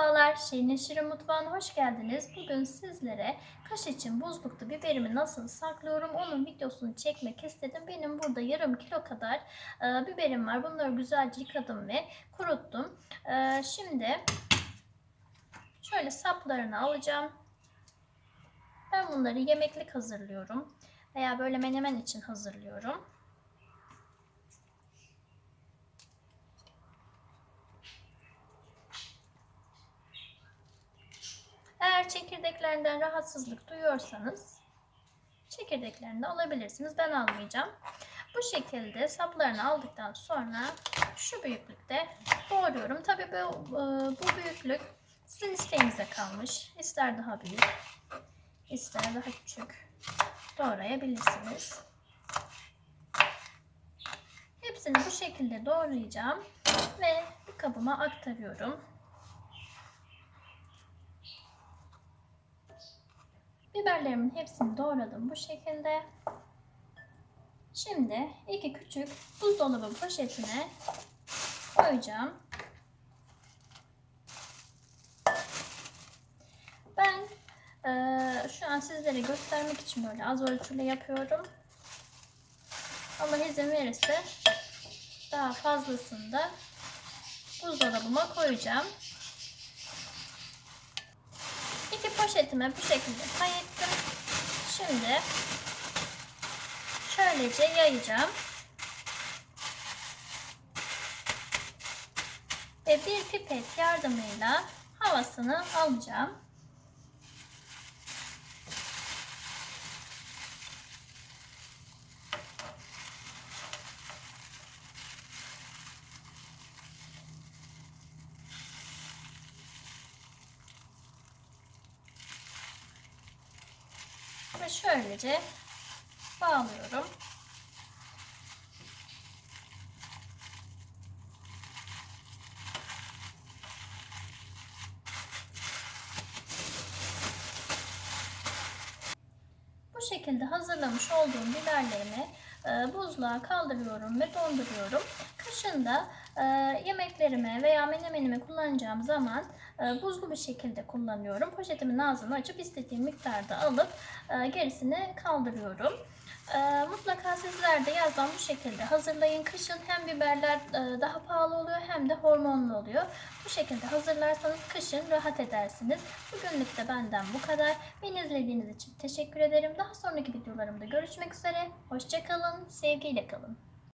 Merhabalar, Şirin Şirin Mutfağı'na hoş geldiniz. Bugün sizlere kaş için buzlukta biberimi nasıl saklıyorum onun videosunu çekmek istedim. Benim burada yarım kilo kadar e, biberim var. Bunları güzelce yıkadım ve kuruttum. E, şimdi şöyle saplarını alacağım. Ben bunları yemeklik hazırlıyorum veya böyle menemen için hazırlıyorum. Çekirdeklerinden rahatsızlık duyuyorsanız çekirdeklerini de alabilirsiniz. Ben almayacağım. Bu şekilde saplarını aldıktan sonra şu büyüklükte doğruyorum. Tabi bu, e, bu büyüklük sizin isteğinize kalmış. İster daha büyük, ister daha küçük doğrayabilirsiniz. Hepsini bu şekilde doğrayacağım ve bir kabıma aktarıyorum. Biberlerimin hepsini doğradım bu şekilde. Şimdi iki küçük buzdolabı poşetine koyacağım. Ben e, şu an sizlere göstermek için böyle az ölçüyle yapıyorum. Allah izin verirse daha fazlasını da buzdolabıma koyacağım. İki poşetime bu şekilde kayıttım. Şimdi şöylece yayacağım. Ve bir pipet yardımıyla havasını alacağım. Şöylece bağlıyorum. Bu şekilde hazırlamış olduğum biberlerimi e, buzluğa kaldırıyorum ve donduruyorum. Kışın da e, yemeklerime veya menemenime kullanacağım zaman e, buzlu bir şekilde kullanıyorum. Poşetimin ağzını açıp istediğim miktarda alıp e, gerisini kaldırıyorum. E, mutlaka sizler de yazdan bu şekilde hazırlayın. Kışın hem biberler e, daha pahalı oluyor hem de hormonlu oluyor. Bu şekilde hazırlarsanız kışın rahat edersiniz. Bugünlük de benden bu kadar. Beni izlediğiniz için teşekkür ederim. Daha sonraki videolarımda görüşmek üzere. Hoşçakalın, sevgiyle kalın.